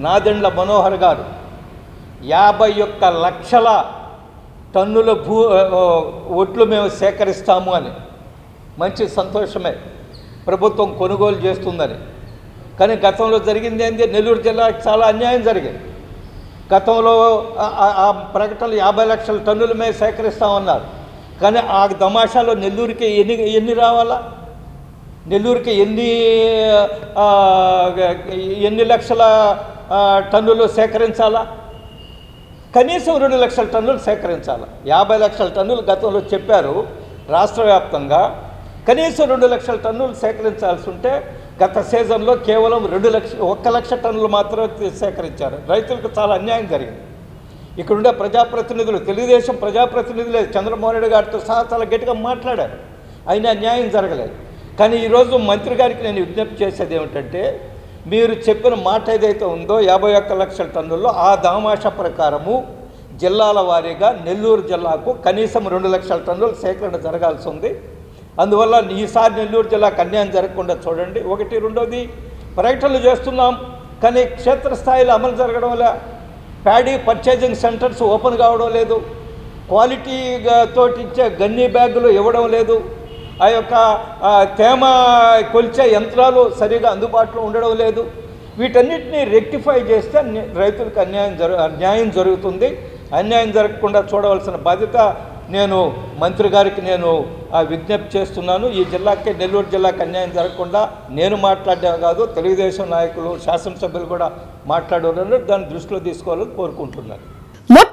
నాదెండ్ల మనోహర్ గారు యాభై ఒక్క లక్షల టన్నుల భూ ఒట్లు మేము సేకరిస్తాము అని. మంచి సంతోషమే. ప్రభుత్వం కొనుగోలు చేస్తుందని. కానీ గతంలో జరిగింది ఏంటి నెల్లూరు జిల్లాకి చాలా అన్యాయం జరిగింది. గతంలో ఆ- ప్రకటనలు యాభై లక్షల టన్నులు మేము సేకరిస్తామన్నారు. కానీ ఆ తమాషాలో నెల్లూరుకి ఎన్ని ఎన్ని రావాలా? నెల్లూరుకి ఎన్ని ఎన్ని లక్షల టన్నులు సేకరించాలా? కనీసం రెండు లక్షల టన్నులు సేకరించాలి? యాభై లక్షల టన్నులు గతంలో చెప్పారు రాష్ట్ర వ్యాప్తంగా. కనీసం రెండు లక్షల టన్నులు సేకరించాల్సి ఉంటే గత సీజన్లో కేవలం రెండు లక్ష ఒక్క లక్ష టన్నులు మాత్రమే సేకరించారు. రైతులకు చాలా అన్యాయం జరిగింది. ఇక్కడుండే ప్రజాప్రతినిధులు తెలుగుదేశం ప్రజాప్రతినిధులే చంద్రమోహన్ రెడ్డి గారితో సహా చాలా గట్టిగా మాట్లాడారు. అయినా న్యాయం జరగలేదు. కానీ ఈరోజు మంత్రి గారికి నేను విజ్ఞప్తి చేసేది ఏమిటంటే మీరు చెప్పిన మాట ఏదైతే ఉందో యాభై ఒక్క లక్షల టన్నుల్లో ఆ దామాష ప్రకారము జిల్లాల వారీగా నెల్లూరు జిల్లాకు కనీసం రెండు లక్షల టన్నుల సేకరణ జరగాల్సి ఉంది. అందువల్ల ఈసారి నెల్లూరు జిల్లాకు అన్యాయం జరగకుండా చూడండి. ఒకటి రెండోది ప్రకటనలు చేస్తున్నాం కానీ క్షేత్రస్థాయిలో అమలు జరగడం వల్ల ప్యాడీ పర్చేజింగ్ సెంటర్స్ ఓపెన్ కావడం లేదు. క్వాలిటీగా తోటిచ్చే గన్నీ బ్యాగులు ఇవ్వడం లేదు. ఆ యొక్క తేమ కొలిచే యంత్రాలు సరిగా అందుబాటులో ఉండడం లేదు. వీటన్నిటిని రెక్టిఫై చేస్తే రైతులకు అన్యాయం జరు న్యాయం జరుగుతుంది. అన్యాయం జరగకుండా చూడవలసిన బాధ్యత నేను మంత్రి గారికి నేను విజ్ఞప్తి చేస్తున్నాను. ఈ జిల్లాకి నెల్లూరు జిల్లాకి అన్యాయం జరగకుండా నేను మాట్లాడడం కాదు తెలుగుదేశం నాయకులు శాసనసభ్యులు కూడా మాట్లాడారు దాన్ని దృష్టిలో తీసుకోవాలని కోరుకుంటున్నాను.